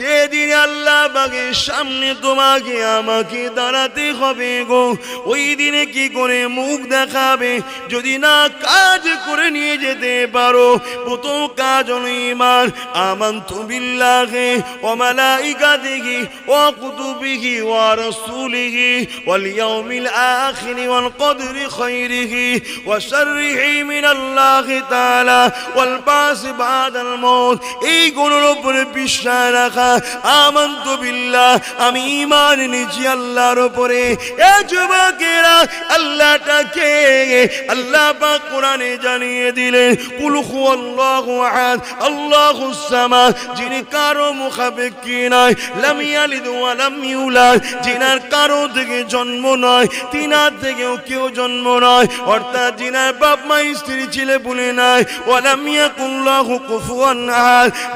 যেদিন আল্লাহ পাকের সামনে তোমাকে আমাকে দাঁড়াতে হবে গো, ওই দিনে কি করে মুখ দেখাবে? যদি না কাজ করে নিয়ে যেতে পারো, প্রথম কাজ হলো ইমান বিল্লাহি ওয়া মালাইকাতিহি ওয়া কুতুবিহি ওয়া রাসূলিহি ওয়াল ইয়াউমিল আখির ওয়াল কদরি খাইরিহি ওয়া শাররিহি মিনাল্লাহি তাআলা ওয়াল বাস বাদাল মউত। এই গুণের উপরে বিশ্বাস রাখা আমি এনেছি আল্লাহর উপরে। এ যুবকেরা, আল্লাহটাকে আল্লাহ পাক কোরআনে জানিয়ে দিলেন সামাদ, যিনি কারও মুখাপেক্ষী নয় কারও থেকে জন্ম নয়, তিনার থেকেও কেউ জন্ম নয়, অর্থাৎ যিনার বাপ মা স্ত্রী ছেলে বলে নাই ওয়া লাম ইয়াকুল্লাহু কুফুয়ান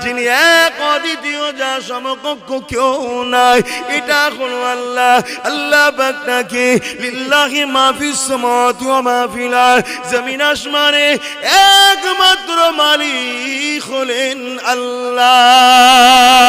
যিনি এক অদ্বিতীয় যা সমকক্ষ কেউ নাই। এটা হলো আল্লাহ। আল্লাহ বাকটাকে লিল্লাহি মা ফিস সামাওয়াতি ওয়া মা ফিল আরদ। জমিন আসমানে একমাত্র মালিক হলেন আল্লাহ।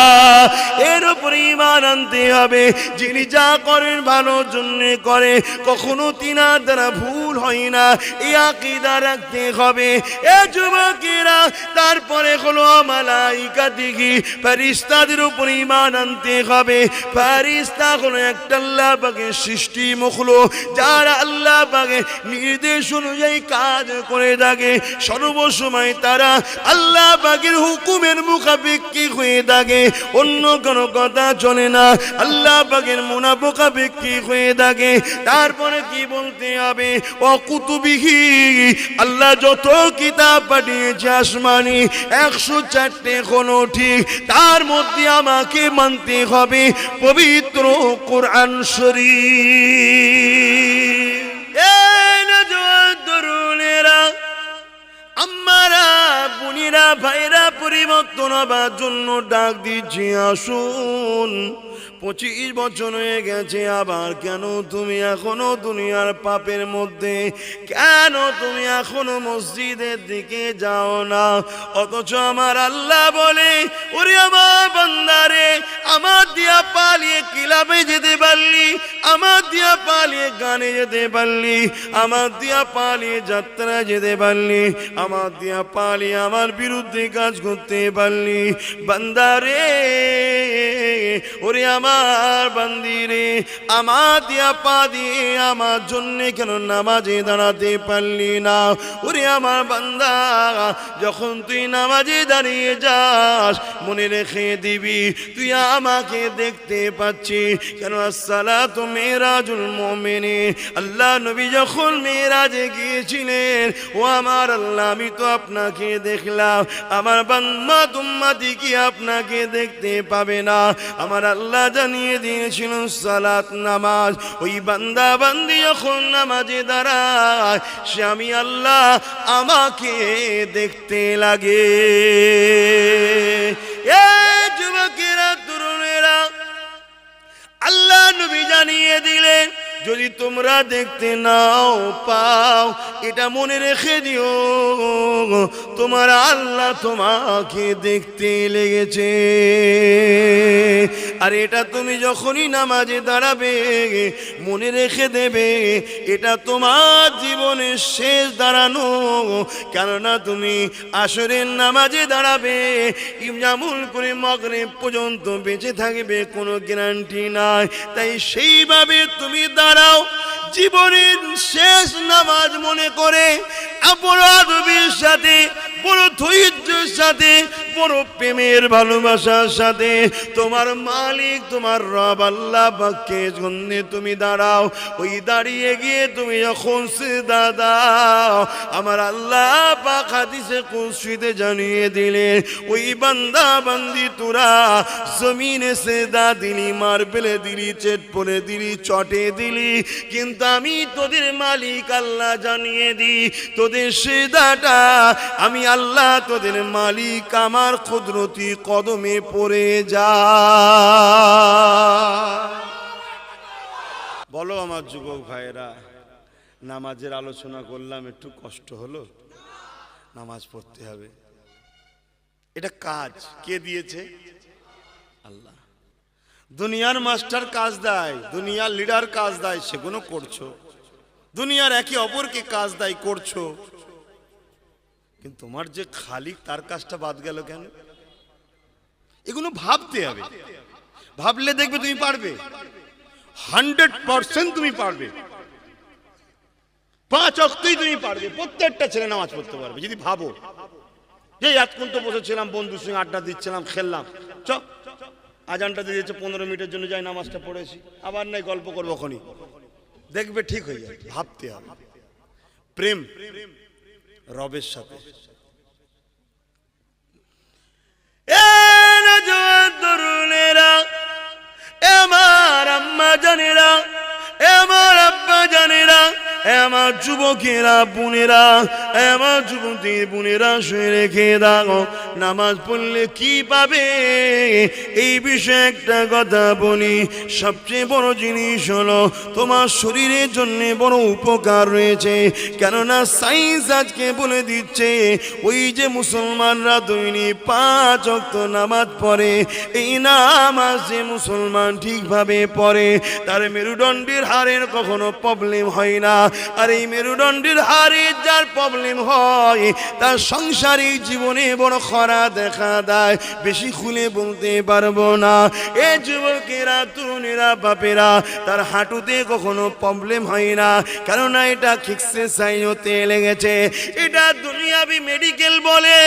আনতে হবে, যিনি যা করেন ভালোর জন্য করে, কখনো তিনার দ্বারা ভুল হয় না। এই আকিদা রাখতে হবে। এ যুবকেরা, তারপরে হলো মালাইকা দিঘি ফেরিস্তাদের উপর ইমান আনতে হবে। ফেরিস্তা হলো একটা আল্লাহ পাকে সৃষ্টি মুখলো, যারা আল্লাহ পাকে নির্দেশ অনুযায়ী কাজ করে থাকে। সর্বসময় তারা আল্লাহ পাকের হুকুমের মুখাপেক্ষি হয়ে থাকে। অন্য কোনো কথা চলে না। আল্লাহ পাকের মুনাফোকাপেক্ষি হয়ে থাকে। তারপরে কি বলতে হবে? অকুতুবিহি আল্লাহ যত কিতাব পাঠিয়েছে আসমানি, একশো চারটে কোনো ঠিক। তার মধ্যে আমাকে মানতে হবে পবিত্র কোরআন শরীফ। আমারা বোনেরা, ভাইরা, পরিবর্তন হবার জন্য ডাক দিচ্ছি, আসুন। পঁচিশ বছর হয়ে গেছে, আবার কেন তুমি এখনও দুনিয়ার পাপের মধ্যে? কেন তুমি এখনও মসজিদের দিকে যাও না? অথচ আমার আল্লাহ বলে, ওরে আমার বান্দারে, আমার দিয়া পালিয়ে কিলাবে যেতে পারলি? আমার দিয়া পালিয়ে গানে যেতে পারলি? আমার দিয়া পালিয়ে যাত্রায় যেতে পারলি? আমার দিয়া পালিয়ে আমার বিরুদ্ধে কাজ করতে পারলি? বান্দারে ওরে আমার বান্দিরে, আমার দিয়া পা দিয়ে আমার জন্য কেন নামাজে দাঁড়াতে পারলি না? ওরে আমার বান্দা, যখন তুই নামাজে দাঁড়িয়ে যাস, মনে রেখে দিবি, তুই আমাকে দেখতে পাচ্ছি। কেন আসসালা তো মেয়েরাজুল মোমেনে আল্লাহ নবী যখন মেয়েরাজে গিয়েছিলেন, ও আমার আল্লাহ, আমি তো আপনাকে দেখলাম। আমার বান্মা তুম্মাতি কি আপনাকে দেখতে পাবে না? আমার আল্লাহ জানিয়ে দিয়েছিল, সালাত নামাজ। ওই বান্দা বান্দি যখন নামাজে দাঁড়ায়, সে আমি আল্লাহ আমাকে দেখতে লাগে। এ যুবকেরা, তরুণেরা, আল্লাহ নবী জানিয়ে দিলেন যদি তোমরা দেখতে নাও, পাও, এটা মনে রেখে দিও, তোমার আল্লাহ তোমাকে দেখতে লেগেছে। আর এটা তুমি যখনই নামাজে দাঁড়াবে, মনে রেখে দেবে, এটা তোমার জীবনের শেষ দাঁড়ানো। কেননা তুমি আসরের নামাজে দাঁড়াবে ইমজামুল করে মগরে পর্যন্ত বেঁচে থাকবে, কোনো গ্যারান্টি নাই। তাই সেইভাবে তুমি দাঁড়াও। জীবনের শেষ নামাজ মনে করে অপরাধবীর সাথে বড় ধৈর্যের সাথে বড় প্রেমের ভালোবাসার সাথে তোমার মালিক, তোমার রব আল্লাহ তুমি দাঁড়াও। ওই দাঁড়িয়ে গিয়ে তুমি যখন আমার আল্লাহ কুসিতে জানিয়ে দিলে ওই বান্দা বান্দি তোরা জমিনে সে দা দিলি, মার পেলে দিলি, চেট পরে দিলি, চটে দিলি, কিন্তু আমি তোদের মালিক আল্লাহ জানিয়ে দিই, তোদের সেদাটা আমি আল্লাহ তোদের মালিক, আমার কুদরতি কদমে পড়ে যা। বলো আমার যুবক ভাইয়েরা, নামাজের আলোচনা করলাম, একটু কষ্ট হলো? নামাজ পড়তে হবে। এটা কাজ। কে দিয়েছে? আল্লাহ। দুনিয়ার মাস্টার কাজ দেয়, দুনিয়ার লিডার কাজ দেয়, সেগুলো করছ। দুনিয়ার একে অপরকে কাজ দেয়, করছ। কিন্তু তোমার যে খালিক তার কাজটা বাদ গেল কেন? এগুলো ভাবতে হবে। ভাবলে দেখবে তুমি পারবে। হান্ড্রেড পার্সেন্ট তুমি পারবে। পাঁচ অক্টই তুমি পারবে। প্রত্যেকটা ছেলে নামাজ পড়তে পারবে, যদি ভাবো। যে এতক্ষণ তো বসেছিলাম, বন্ধুর সঙ্গে আড্ডা দিচ্ছিলাম, খেললাম। চ, আজানটা দিয়ে দিয়েছে, পনেরো মিনিটের জন্য যাই নামাজটা পড়েছি। আবার নাই, গল্প করব খনি দেখবে ঠিক হয়ে যাবে, ভাবতে হবে। প্রেম রবের সাথে। তরুণেরা আমার আম্মা জানেরা আমার আব্বা জানেরা আমার যুবকেরা, বোনেরা আমার যুবতী বোনেরা শুয়ে রেখে দাও। নামাজ পড়লে কি পাবে? এই বিষয়ে একটা কথা বলি। সবচেয়ে বড় জিনিস হলো, তোমার শরীরের জন্য বড় উপকার রয়েছে। কেননা সাইন্স আজকে বলে দিচ্ছে, ওই যে মুসলমানরা দৈনিক পাঁচ অক্ত নামাজ পড়ে, এই নামাজ যে মুসলমান ঠিকভাবে পড়ে, তার মেরুদণ্ডের হাড়ের কখনো প্রবলেম হয় না। আর এই মেরুদণ্ডের হাড়ের যার প্রবলেম হয়, তার সংসারিক জীবনে বড় খরা দেখা দেয়। বেশি খুলে বলতে পারব না। এ যুবকেরা, তরুণেরা, বাপেরা, তার হাঁটুতে কখনো প্রবলেম হয় না। কেননা এটা এক্সারসাইজ হতে লেগেছে। এটা দুনিয়াবি মেডিকেল বলে।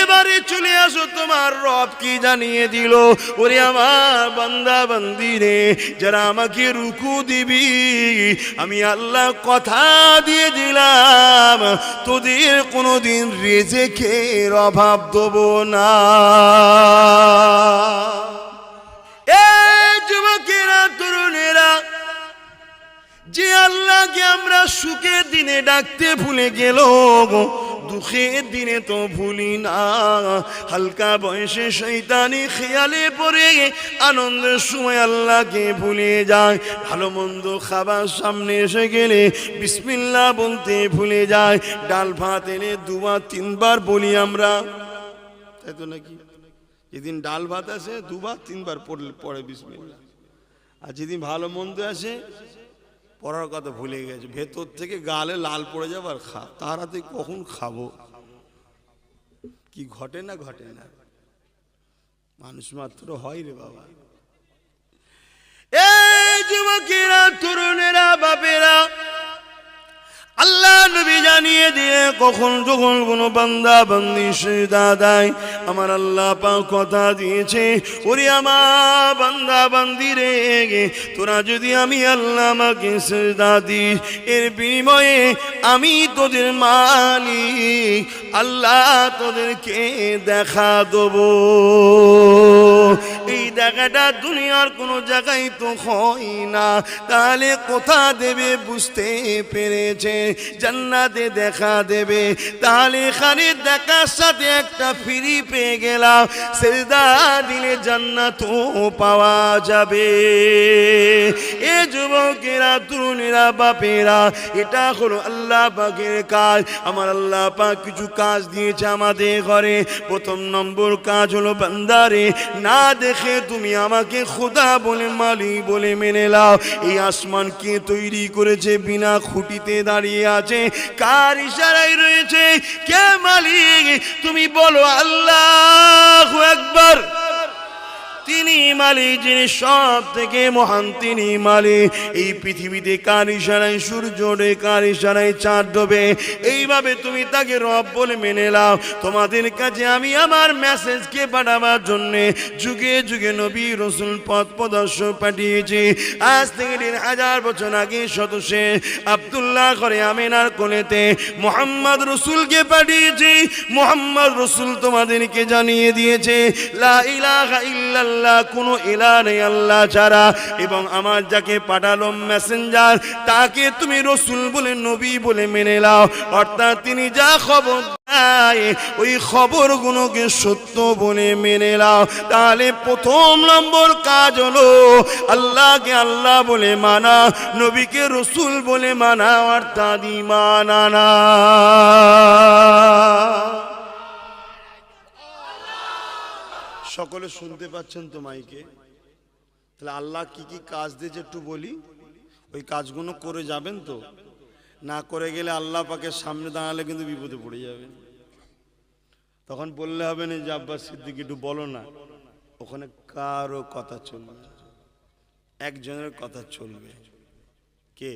এবারে চলে আসো, তোমার রব কি জানিয়ে দিল? ওরে আমার বান্দা বান্দি রে যারা আমাকে রুকু দিবি আমি আল্লাহ কথা দিয়ে দিলাম। তোদের কোনোদিন রেজেকের অভাব দেব না। যে আল্লাহকে আমরা সুখের দিনে ডাকতে ভুলে গেল দুঃখের দিনে তো ভুলি না। হালকা বয়সে শৈতানি খেয়ালে পড়ে আনন্দের সময় আল্লাহকে ভুলে যায়। ভালো মন্দ খাবার সামনে এসে গেলে বিসমিল্লা বলতে ভুলে যায়। ডাল, ভাত এনে দুবার, তিনবার বলি আমরা। তাই তো নাকি? যেদিন ডাল, ভাত আসে, দুবার, তিনবার পড়লে পড়ে বিসমিল্লাহ। আর যেদিন ভালো মন্দ আসে পড়ার কথা ভুলে গেছে। ভেতর থেকে গালে লাল পড়ে যাবে আর খা তারাতে কখন খাব? কি ঘটে না ঘটে না? মানুষ মাত্র হয় রে বাবা। এই যুবকেরা, তরুণেরা, বাপেরা, আল্লাহ নবী জানিয়ে দিয়ে কখন যখন কোনো বান্দা, বান্দি সেদা দেয় আমার আল্লাহ পা কথা দিয়েছে, ওরে আমার বান্দা বান্দি রে তোরা যদি আমি আল্লাহ আমাকে সেজদা দিস, এর বিনিময়ে আমি তোদের মালিক আল্লাহ তোদেরকে দেখা দেবো। এই দেখাটা দুনিয়ার কোনো জায়গায় তো হয় না। তাহলে কোথা দেবে বুঝতে পেরেছে, জান্নাতে দেখা দেবে। তাহলে এখানে দেখার সাথে একটা ফিরি পেয়ে গেলাম। সেজদা দিলে জান্নাত পাওয়া যাবে। এ যুবকেরা তরুণীরা বাপেরা, এটা হলো আল্লাহ পাকের কাজ। আমার আল্লাহ পাক কিছু কাজ দিয়েছে আমাদের ঘরে। প্রথম নম্বর কাজ হলো, বান্দারে, না দেখে তুমি আমাকে খোদা বলে মালিক বলে মেনে নাও। এই আসমান কে তৈরি করেছে, বিনা খুঁটিতে দাঁড়িয়ে আছে, কার ইশারায় রয়েছে? কে মালিক? তুমি বলো, আল্লাহ একবার তিনি মালিক যিনি সব থেকে মহান তিনি মালিক এই পৃথিবীতে কার ইশারায় সূর্য ওঠে, কার ইশারায় চাঁদ ডোবে এইভাবে তুমি তাকে রব বলে মেনে নাও। তোমাদের কাছে আমি আমার মেসেজকে পাঠাবার জন্যে যুগে যুগে নবী, রসুল পথ প্রদর্শক পাঠিয়েছি। আজ থেকে দেড় হাজার বছর আগে সদস্যে আবদুল্লাহ করে আমিনার কোলেতে মোহাম্মদ রসুলকে পাঠিয়েছি। মোহাম্মদ রসুল তোমাদেরকে জানিয়ে দিয়েছে, লা ইলাহা ইল্লাল্লাহ আল্লাহ, কোনো ইলা নেই আল্লাহ ছাড়া। এবং আমার যাকে পাঠালো মেসেঞ্জার তাকে তুমি রসুল বলে, নবী বলে মেনে নাও। অর্থাৎ তিনি যা খবর ওই খবরগুলোকে সত্য বলে মেনে নাও। তাহলে প্রথম নম্বর কাজ হলো, আল্লাহকে আল্লাহ বলে মানা, নবীকে রসুল বলে মানা, অর্থাৎ ইমান আনা। সকলে শুনতে পাচ্ছেন তো মাইকে? তাহলে আল্লাহ কি কি কাজ দিয়েছে একটু বলি? ওই কাজগুলো করে যাবেন তো? না করে গেলে আল্লাহ পাকের সামনে দাঁড়ালে কিন্তু বিপদে পড়ে যাবেন। তখন বললে হবে না, যে আব্বাস সিদ্দিক, একটু বলো না, ওখানে কারও কথা চলবে একজনের কথা চলবে। কে?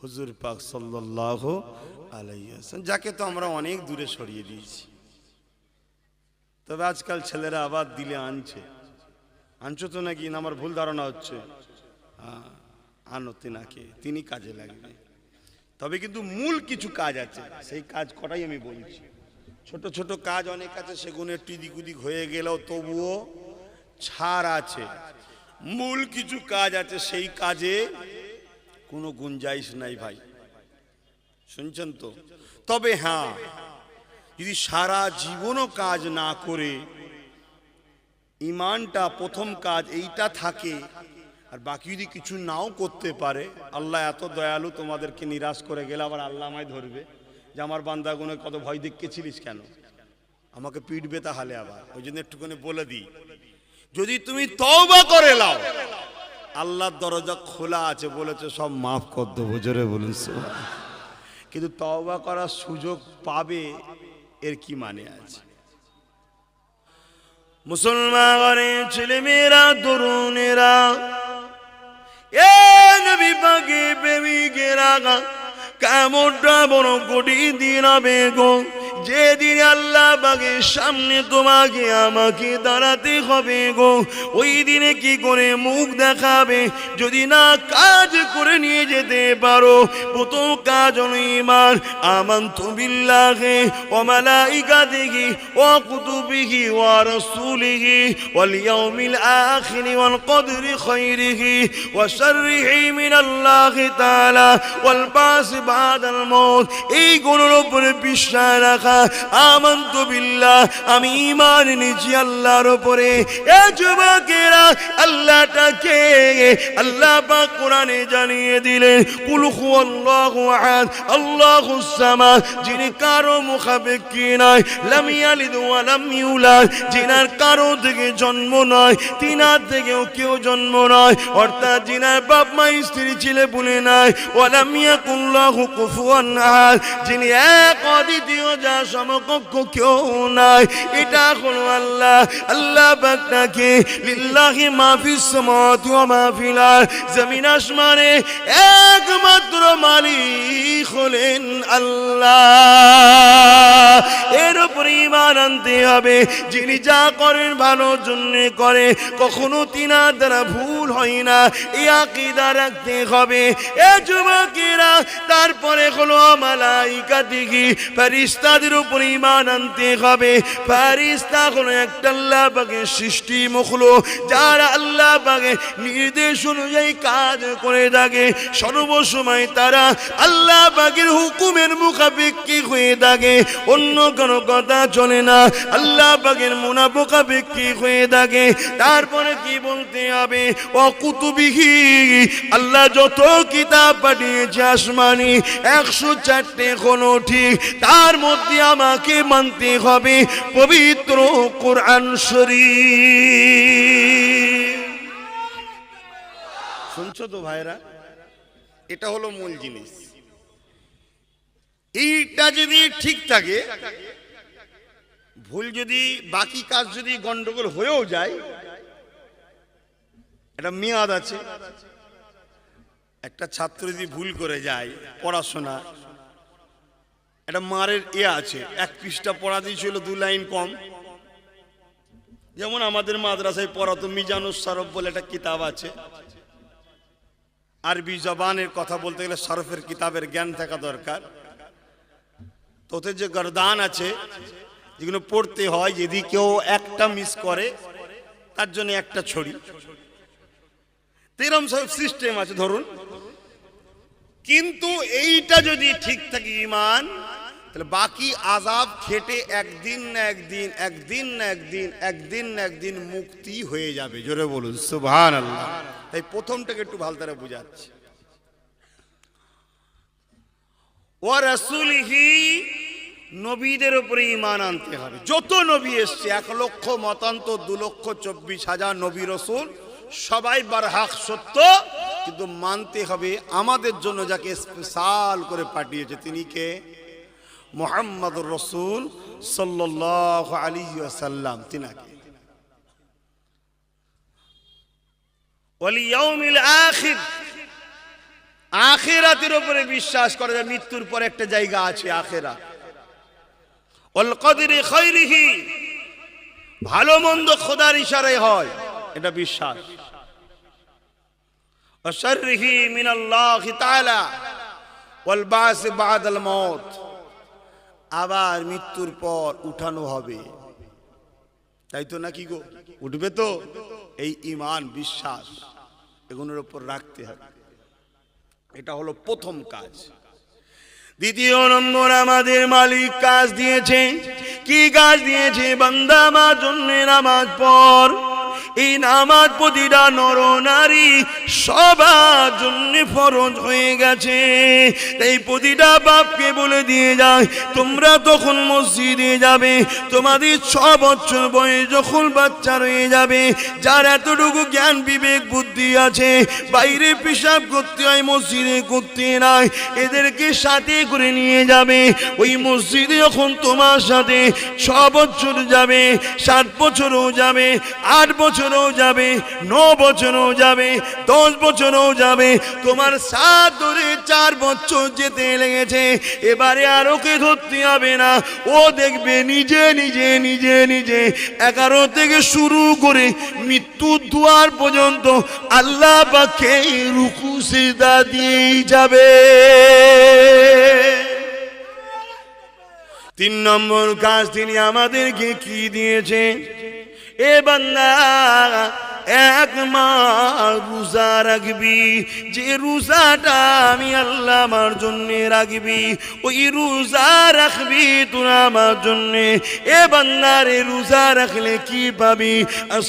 হুজুর পাক সাল্লাহ আলাইসান যাকে তো আমরা অনেক দূরে সরিয়ে দিয়েছি। তবে আজকাল ছেলেরা আবার দিলে আনছে। আনছো তো নাকি? না আমার ভুল ধারণা হচ্ছে। হ্যাঁ, আনো তিনাকে তিনি কাজে লাগবে। তবে কিন্তু মূল কিছু কাজ আছে সেই কাজ কটাই আমি বলছি। ছোট ছোট কাজ অনেক আছে সেগুলো একটু দিক উদিক হয়ে গেলেও তবুও ছাড় আছে। মূল কিছু কাজ আছে সেই কাজে কোনো গুঞ্জাইশ নাই ভাই। শুনছেন তো? তবে হ্যাঁ যদি সারা জীবনও কাজ না করে, ইমানটা প্রথম কাজ এইটা থাকে, আর বাকি যদি কিছু নাও করতে পারে, আল্লাহ এত দয়ালু তোমাদেরকে নিরাশ করে গেলে আবার আল্লাহ আমায় ধরবে। যে আমার বান্দাগুলো কত ভয় দেখিয়েছিলিস কেন? আমাকে পিটবে তাহলে আবার। ওই জন্য একটুখানি বলে দিই। যদি তুমি তওবা করে লাও আল্লাহর দরজা খোলা আছে বলেছে, সব মাফ কর দেবো। জোরে বলুন। কিন্তু তওবা করার সুযোগ পাবে এর কি মানে আছে? মুসলমান ঘরের ছেলে মেয়েরা তরুণেরা, এ নবী পাকে প্রেমিকেরা কেমনটা বড় কোটি দিন হবে যেদিন আল্লাহ বাগের সামনে তোমাকে আমাকে দাঁড়াতে হবে গো, ওই দিনে কি করে মুখ দেখাবে? যদি না কাজ করে নিয়ে যেতে পারো, প্রথম কাজ ইমান আমান্ত বিল্লাহে ও মালাইকাতিহি ও কুতুবিহি ও রাসূলিহি ওয়াল ইয়াউমিল আখির ওয়াল কদরি খাইরিহি ওয়া শাররিহি মিনাল্লাহি তাআলা ওয়াল বাস বাদাল মউত। এই গুণের উপরে বিশ্বাস রাখা আমান্ত আমি এনেছি আল্লাহর উপরে। এ যুবকেরা, আল্লাহটাকে আল্লাহ পাক কোরআনে জানিয়ে দিলেন আহাদ সামাদ, যিনি কারও মুখাপেক্ষী নয় যিনার কারও থেকে জন্ম নয়, তিনার থেকেও কেউ জন্ম নয়, অর্থাৎ যিনার বাপ মা স্ত্রী ছেলে বলে নাই ওয়া লাম ইয়াকুল্লাহু কুফুয়ান যিনি এক অদ্বিতীয় যা সমকক্ষ কেউ নাই। এটা হলো আল্লাহ। আল্লাহ লিল্লাহি মা জমিন আসমানে একমাত্র মালিক হলেন আল্লাহ। এর উপর ইমান আনতে হবে। যিনি যা করেন ভালোর জন্য করে, কখনো তিনার দ্বারা ভুল হয় না। এই আকিদা রাখতে হবে। এ যুবকেরা, তারপরে হলো মালাইকা দিঘি ফেরিস্তাদের উপর ইমান আনতে হবে। ফেরিস্তা হলো একটা আল্লাহ সৃষ্টি মুখলো, যারা আল্লাহ নির্দেশ অনুযায়ী কাজ করে থাকে। সর্বসময় তারা আল্লাহ হুকুমের হয়ে থাকে। অন্য কোনো কথা চলে না, আল্লাহ হয়ে থাকে। তারপরে কি বলতে হবে? অকুতুবিহি, আল্লাহ যত কিতাব পাঠিয়েছে আসমানি, একশো চারটে কোনো ঠিক, তার মধ্যে আমাকে মানতে হবে পবিত্র কোরআন শরীফ। শুনছো তো ভাইরা? এটা হলো মূল জিনিস। এইটা যদি ঠিক থাকে, ভুল যদি, বাকি কাজ যদি গন্ডগোল হয়েও যায়, একটা মেয়াদ আছে। একটা ছাত্র যদি ভুল করে যায়, পড়াশোনা একটা মারের এ আছে, এক পৃষ্ঠা পড়া দিয়েছিল দু লাইন কম। যেমন আমাদের মাদ্রাসায় পড়াতো মিজানুস সরফ বলে একটা কিতাব আছে। আরবি জবানের কথা বলতে গেলে সরফের কিতাবের জ্ঞান থাকা দরকার। তোতে যে গরদান আছে, যেগুলো পড়তে হয়, যদি কেউ একটা মিস করে, তার জন্য একটা ছড়ি। তেরম সব সিস্টেম আছে, ধরুন। কিন্তু এইটা যদি ঠিক থাকে, ইমান তাহলে বাকি আজাব খেটে একদিন না একদিন একদিন না একদিন একদিন না একদিন মুক্তি হয়ে যাবে। জোরে বলুন সুবহান আল্লাহ তাই প্রথমটাকে একটু ভালো তারা বুঝাচ্ছি। ও রাসূলিহি, নবীদের উপরে ইমান আনতে হবে। যত নবী এসছে, এক লক্ষ মতান্তর, দু লক্ষ চব্বিশ হাজার নবী রসুল, সবাই বারহাক সত্য, কিন্তু মানতে হবে আমাদের জন্য যাকে স্পেশাল করে পাঠিয়েছে। তিনি কে? মোহাম্মদ রসুল সাল্লাহ আলী সাল্লাম তিনাকে। আখির, আখেরাতের উপরে বিশ্বাস করে যে মৃত্যুর পর একটা জায়গা আছে আখেরা। অল কদরে খৈরিহি ভালো মন্দ খোদার ইশারায় হয়, এটা বিশ্বাস। অশররিহি মিনাল্লাহি তাআলা ওয়াল আবার মৃত্যুর পর উঠানো হবে। তাই তো নাকি গো? উঠবে তো? এই ইমান বিশ্বাস, এগুলোর উপর রাখতে হবে। এটা হলো প্রথম কাজ। দ্বিতীয় নম্বর, আমাদের মালিক কাজ দিয়েছে। কি কাজ দিয়েছে? বান্দা আমার জন্য নামাজ পর এই নামাজ প্রতিটা নর নারী সবার জন্য ফরজ হয়ে গেছে। এই প্রতিটা বাপকে বলে দিয়ে যায়, তোমরা তখন মসজিদে যাবে, তোমাদের ছ বছর বয়স যখন বাচ্চা রয়ে যাবে, যার এতটুকু জ্ঞান, বিবেক, বুদ্ধি আছে, বাইরে পেশাব করতে হয়, মসজিদে করতে নাই, এদেরকে সাথে করে নিয়ে যাবে। ওই মসজিদে যখন তোমার সাথে ছ বছর যাবে, সাত বছরও যাবে, আট বছরও যাবে, ন বছরও যাবে, দশ বছরও যাবে। তোমার সাত ধরে চার বছর যেতে লেগেছে। এবারে আর ওকে ধরতে হবে না। ও দেখবে নিজে নিজে নিজে নিজে এগারো থেকে শুরু করে মৃত্যুর দুয়ার পর্যন্ত আল্লাহ পাকে রুকু সিজদা দিয়েই যাবে। তিন নম্বর কাজ তিনি আমাদেরকে কি দিয়েছে? এ বান্দা এক মাস রোজা রাখবি, যে রোজাটা আমি আল্লাহ আমার জন্য রাখবি, ওই রোজা রাখবি তোরা আমার জন্য। এ বান্দারে রোজা রাখলে কি পাবি?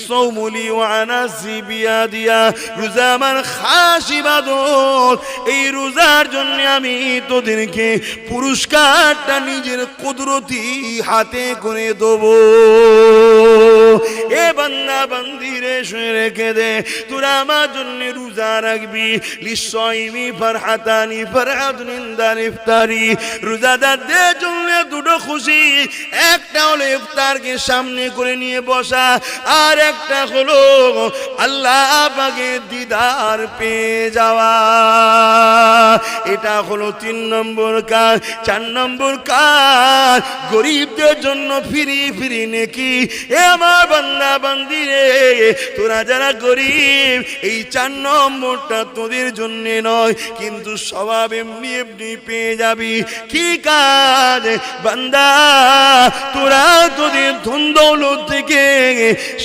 সৌমুলি ওয়ানাসি বিয়া দিয়া রোজা আমার খাস ইবাদত। এই রোজার জন্য আমি তোদেরকে পুরস্কারটা নিজের কুদরতি হাতে করে দেবো। এ বান্দা বান্দিরে শুয়ে রেখে দে। তোরা আমার জন্য রোজা রাখবি। লিসাইমি ফারহাতানি, ফারহাতুন ইনদাল ইফতারি। রোজাদারদের জন্য দুটো খুশি। একটা হলো ইফতারকে সামনে করে নিয়ে বসা। আর একটা হলো আল্লাহ পাকে দিদার পেয়ে যাওয়া। এটা হলো তিন নম্বর কাজ। চার নম্বর কাজ, গরিবদের জন্য ফিরি ফিরি নেকি। এ আমার বান্দা বান্দি রে তোরা যারা গরিব, এই চার নম্বরটা তোদের জন্য নয়, কিন্তু স্বভাব এমনি এমনি পেয়ে যাবি। কি কাজ? বান্দা, তোরা তোদের ধন থেকে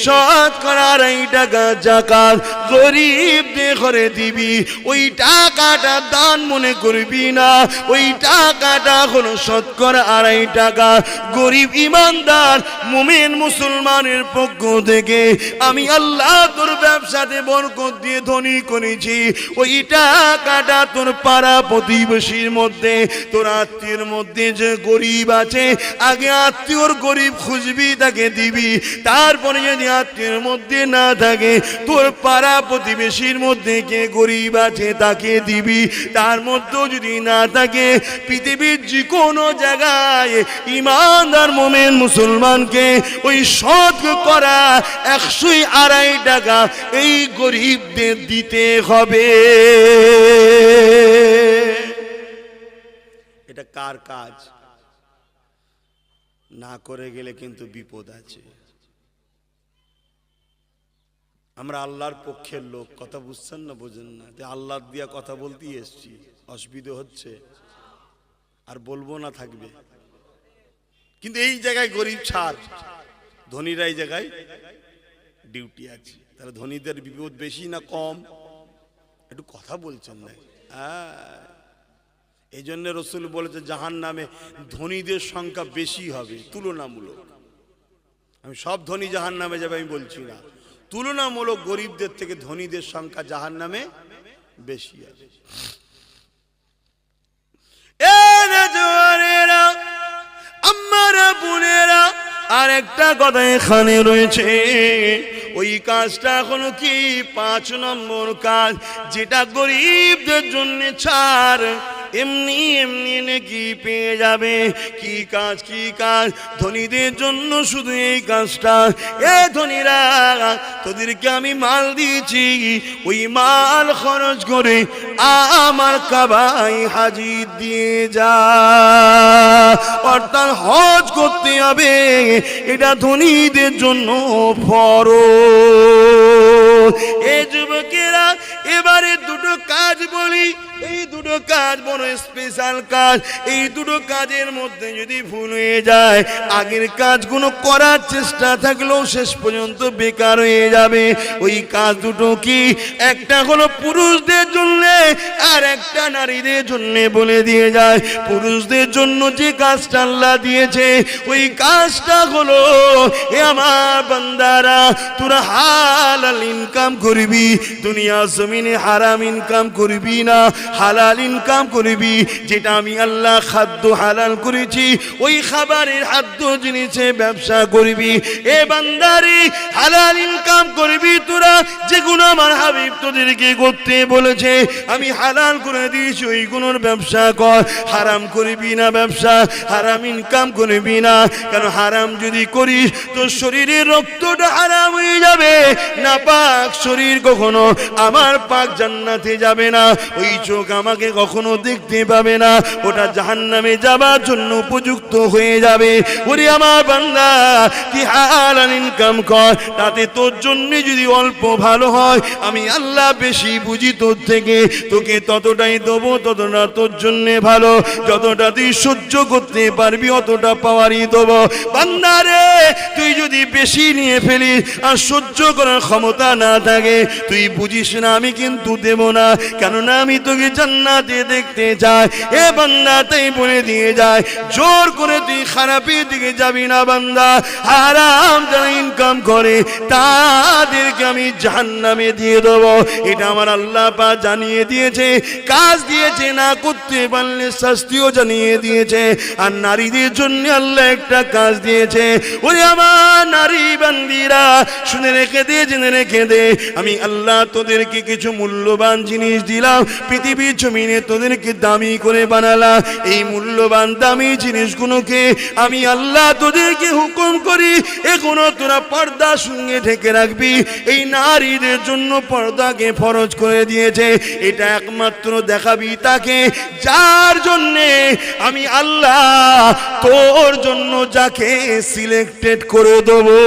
সৎ করার এই টাকা জাকাত গরিবদের ঘরে দিবি। ওই টাকাটা দান মনে করবি না, ওই টাকাটা হলো শতকরা আড়াই টাকা গরিব ইমানদার, মুমিন মুসলমানের পক্ষ থেকে আমি আল্লাহ তোর ব্যবসাতে বরকত দিয়ে ধনী করেছি। ওই টাকাটা তোর পাড়া প্রতিবেশীর মধ্যে, তোর আত্মীয়ের মধ্যে যে গরিব আছে, আগে আত্মীয়র গরিব খুঁজবি, তাকে দিবি। তারপরে যদি আত্মীয়ের মধ্যে না থাকে, তোর পাড়া প্রতিবেশীর মধ্যে কে গরিব আছে, তাকে দিবি। তার মধ্যেও যদি না থাকে, পৃথিবীর যে কোনো জায়গায় ইমানদার মোমেন মুসলমানকে ওই সৎ করা একশোই আড়াই টাকা এই গরিবদের দিতে হবে। এটা কার কাজ? না করে গেলে কিন্তু বিপদ আছে। আমরা আল্লাহর পক্ষের লোক, কথা বুঝছেন না, বোঝেন না। যে আল্লাহ দিয়া কথা বলতেই এসছি। অসুবিধা হচ্ছে। আর বলব না থাকবে। কিন্তু এই জায়গায় গরিব ছাড়। ধনীরা এই জায়গায় ডিউটি আছে। তাহলে ধনীদের বিপদ বেশি না কম? একটু কথা বলছেন না। হ্যাঁ। এই জন্য রসুল বলেছে, জাহান নামে ধনীদের সংখ্যা বেশি হবে, তুলনামূলক। আমি সব ধনী জাহান নামে যাবে, আমি বলছি না। তুলনামূলক গরিবদের থেকে ধনীদের সংখ্যা জাহান নামে বেশি বোনেরা আর একটা কথা এখানে রয়েছে। ওই কাজটা এখনও কি? পাঁচ নম্বর কাজ। যেটা গরিবদের জন্য ছাড়। এমনি এমনি নাকি পেয়ে যাবে। কি কাজ কি কাজ? ধনীদের জন্য শুধু এই কাজটা। এ ধনীরা, তোদেরকে আমি মাল দিয়েছি। ওই মাল খরচ করে আমার কাবাই হাজির দিয়ে যা। অর্থাৎ হজ করতে হবে। এটা ধনীদের জন্য ফরজ। এ যুবকেরা, এবারে দুটো কাজ বলি। দুটো কাজ বড় স্পেশাল কাজ। এই দুটো কাজের মধ্যে যদি ভুল হয়ে যায়, আগের কাজগুলো করার চেষ্টা থাকলেও শেষ পর্যন্ত বেকার হয়ে যাবে। ওই কাজ দুটো কি? একটা হলো পুরুষদের জন্য, আর একটা নারীদের জন্য বলে দিয়ে যায়। পুরুষদের জন্য যে কাজটা আল্লাহ দিয়েছে, ওই কাজটা হলো, এ আমার বান্দারা, তোরা হালাল ইনকাম করবি দুনিয়া জমিনে হারাম ইনকাম করবি না। হালাল ইনকাম করবি, যেটা আমি আল্লাহ খাদ্য হালাল করেছি, ওই খাবারের খাদ্য জিনিসে ব্যবসা করবি। এ বান্দারি, হালাল ইনকাম করবি তোরা যেগুলো আমার হাবিব তোদেরকে করতে বলেছে। আমি হালাল করে দিয়েছি, ওই গুলোর ব্যবসা কর। হারাম করবি না ব্যবসা, হারাম ইনকাম করবি না। কারণ হারাম যদি করিস, তোর শরীরের রক্তটা হারাম হয়ে যাবে। না পাক শরীর কখনো আমার পাক জান্নাতে যাবে না। ওই চোখ আমাকে কখনো দেখতে পাবে না। ওটা জাহান্নামে যাবার জন্য উপযুক্ত হয়ে যাবে। ওরে আমার বান্দা, কি হালাল ইনকাম কর। তাতে তোর জন্য যদি অল্প ভালো হয়, আমি আল্লাহ বেশি বুঝি তোর থেকে। তোকে ততটাই দেবো, ততটা তোর জন্য ভালো। যতটা তুই সহ্য করতে পারবি, অতটা পাওয়ারই দেবো। বান্দারে তুই যদি বেশি নিয়ে ফেলিস আর সহ্য করার ক্ষমতা না থাকে, তুই বুঝিস না, আমি কিন্তু দেব না। কেননা আমি তোকে জান্নাতে দেখতে চাই এ বান্দা তাই বলে দিয়ে যায়, জোর করে তুই খারাপের দিকে যাবি না বান্দা, হারাম যারা ইনকাম করে, তাদেরকে আমি জাহান্নামে দিয়ে দেবো। এটা আমার আল্লাহ পা জানিয়ে দিয়েছে, কাজ দিয়েছে না করতে পারলে শাস্তিও জানিয়ে দিয়েছে, আর নারীদের জন্য আল্লাহ একটা কাজ দিয়েছে। ওরে আমার নারী বান্দিরা, শুনে রেখে দে, জেনে রেখে দে, আমি আল্লাহ তোদেরকে কিছু মূল্যবান জিনিস দিলাম, পৃথিবীর জমিনে তোদেরকে দামি করে বানালাম। এই মূল্যবান দামি জিনিসগুলোকে আমি আল্লাহ তোদেরকে হুকুম করি, এখনও তোরা পর্দা সঙ্গে ঢেকে রাখবি। এই নারীদের জন্য পর্দাকে ফরজ করে দিয়েছে। এটা একমাত্র দেখাবি তাকে, যার জন্যে আমি আল্লাহ তোর জন্য যাকে সিলেক্টেড করে দেবো।